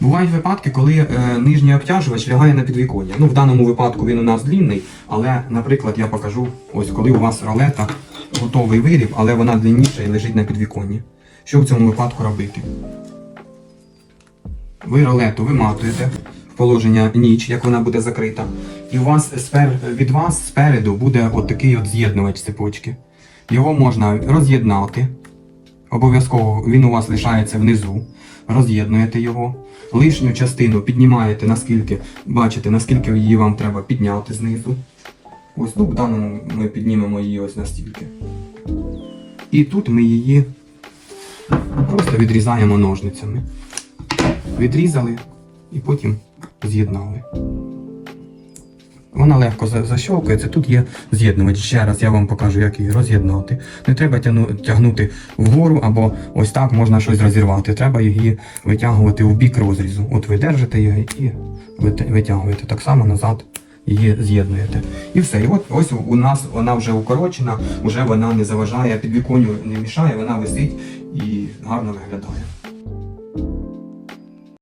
Бувають випадки, коли е, нижній обтяжувач лягає на підвіконня. Ну, в даному випадку він у нас длінний, але, наприклад, я покажу, ось коли у вас ролета, готовий виріб, але вона длинніша і лежить на підвіконні. Що в цьому випадку робити? Ви ролету виматуєте в положення ніч, як вона буде закрита. І у вас від вас спереду буде от от з'єднувач цепочки. Його можна роз'єднати. Обов'язково він у вас лишається внизу. Роз'єднуєте його. Лишню частину піднімаєте наскільки, бачите, наскільки її вам треба підняти знизу. Ось ну, в даному ми піднімемо її ось настільки. І тут ми її просто відрізаємо ножницями. Відрізали і потім з'єднали. Вона легко за- Тут є з'єднувач. Ще раз я вам покажу, як її роз'єднати. Не треба тягнути вгору або ось так можна щось розірвати. Треба її витягувати в бік розрізу. От ви держите її і витягуєте так само назад. Її з'єднуєте. І все. І от ось у нас вона вже укорочена, вже вона не заважає, під віконню не мішає, вона висить і гарно виглядає.